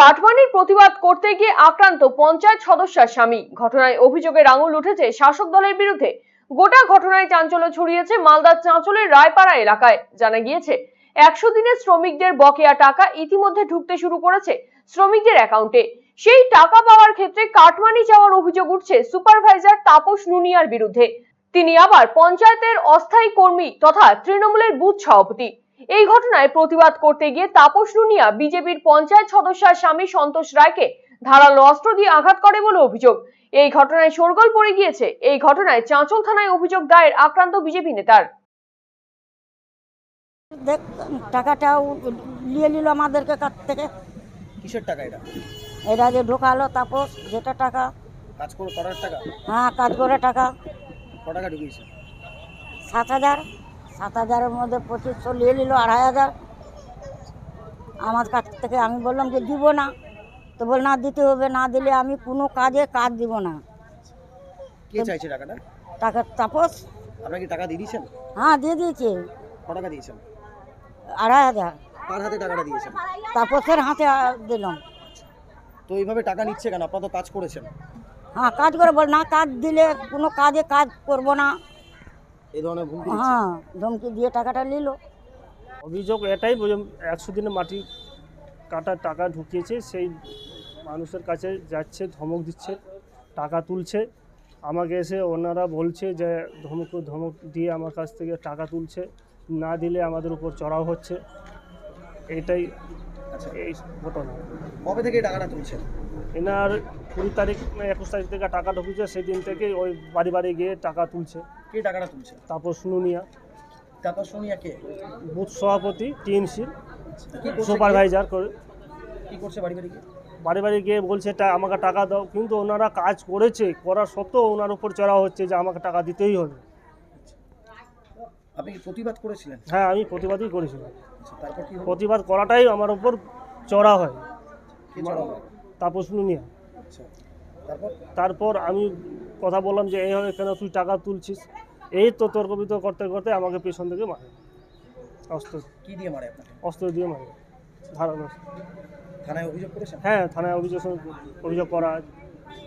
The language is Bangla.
কাটমানির প্রতিবাদ করতে গিয়ে আক্রান্ত পঞ্চায়েত সদস্যার স্বামী। ঘটনায় অভিযোগের আঙুল উঠেছে, শাসক দলের বিরুদ্ধে। গোটা ঘটনায় চাঞ্চল্য ছড়িয়েছে মালদার চাঁচলের রায়পাড়া এলাকায়। জানা গিয়েছে, একশো দিনের শ্রমিকদের বকেয়া টাকা ইতিমধ্যে ঢুকতে শুরু করেছে শ্রমিকদের অ্যাকাউন্টে। সেই টাকা পাওয়ার ক্ষেত্রে কাটমানি যাওয়ার অভিযোগ উঠছে সুপারভাইজার তাপস নুনিয়ার বিরুদ্ধে। তিনি আবার পঞ্চায়েতের অস্থায়ী কর্মী তথা তৃণমূলের বুথ সভাপতি। এই ঘটনায় প্রতিবাদ করতে গিয়ে তাপস নুনিয়া বিজেপির পঞ্চায়েত সদস্যার স্বামী সন্তোষ রায়কে ধারালো অস্ত্র দিয়ে আঘাত করে বলে অভিযোগ। এই ঘটনায় শোরগোল পড়ে গিয়েছে। এই ঘটনায় চাঁচল থানায় অভিযোগ দায়ের আক্রান্ত বিজেপি নেতার। দেখ টাকাটা নিয়ে নিল আমাদেরকে কাছ থেকে। কিসের টাকা এটা? এটা যে ঢোকালো তাপস যেটা টাকা? কাজ করে করার টাকা? হ্যাঁ কাজ করে টাকা। টাকা ঢুকিয়েছে? সাত হাজার। সাত হাজারের মধ্যে পঁচিশশো নিয়ে নিল আড়াই হাজার। আমার কাছ থেকে আমি বললাম যে দিব না। তো বল না দিতে হবে না দিলে আমি কোনো কাজে কাজ দিব না। কে চাইছে টাকাটা? টাকা তাপস। আপনার কি টাকা দিয়ে দিয়েছেন? হ্যাঁ দিয়ে দিয়েছে। ক টাকা দিয়েছেন? আড়াই হাজার। কার হাতে টাকাটা দিয়েছেন? তাপসের হাতে দিলাম। তো এইভাবে টাকা নিচ্ছে কেন? আপনারা তো কাজ করেছেন। হ্যাঁ কাজ করে বল না কাজ দিলে কোনো কাজে কাজ করব না। এই ধরনের ভুল দিচ্ছে। হ্যাঁ ধমকি দিয়ে টাকাটা নিল। অভিযোগ এটাই একশো দিনে মাটি কাটার টাকা ঢুকিয়েছে সেই মানুষের কাছে যাচ্ছে ধমক দিচ্ছে টাকা তুলছে। আমাকে এসে ওনারা বলছে যে ধমক ধমক দিয়ে আমার কাছ থেকে টাকা তুলছে না দিলে আমাদের উপর চড়াও হচ্ছে। এটাই আচ্ছা। এই ঘটনা। কবে থেকে টাকাটা তুলছেন? এনার কুড়ি তারিখ না একুশ তারিখ থেকে টাকা ঢুকেছে সেই দিন থেকে ওই বাড়ি বাড়ি গিয়ে টাকা তুলছে। কে টাকাটা তুলছে? তারপর শুনুনিয়া তারপর সোনিয়া কে? বুথ সভাপতি টিএমসির সুপারভাইজার করে? কি করছে বাড়ি বাড়ি গিয়ে? বাড়ি বাড়ি গিয়ে বলছে আমাকে টাকা দাও। কিন্তু ওনারা কাজ করেছে করার সত্ত্বেও ওনার উপর চড়া হচ্ছে যে আমাকে টাকা দিতেই হবে। আপনি প্রতিবাদ করেছিলেন? হ্যাঁ আমি প্রতিবাদই করেছিলাম। আচ্ছা, প্রতিবাদ করাটাই আমার উপর চড়া হয়। তাপস নুনিয়া। আচ্ছা তারপর আমি কথা বললাম যে এইভাবে কেন তুই টাকা তুলছিস? এই তো তর্ক বিতর্ক করতে করতে আমাকে পেছন থেকে মারে। অস্ত্র কি দিয়ে মারে আপনাকে? অস্ত্র দিয়ে মারে। ধারালো। থানায় অভিযোগ করেছেন? হ্যাঁ থানায় অভিযোগ অভিযোগ করা।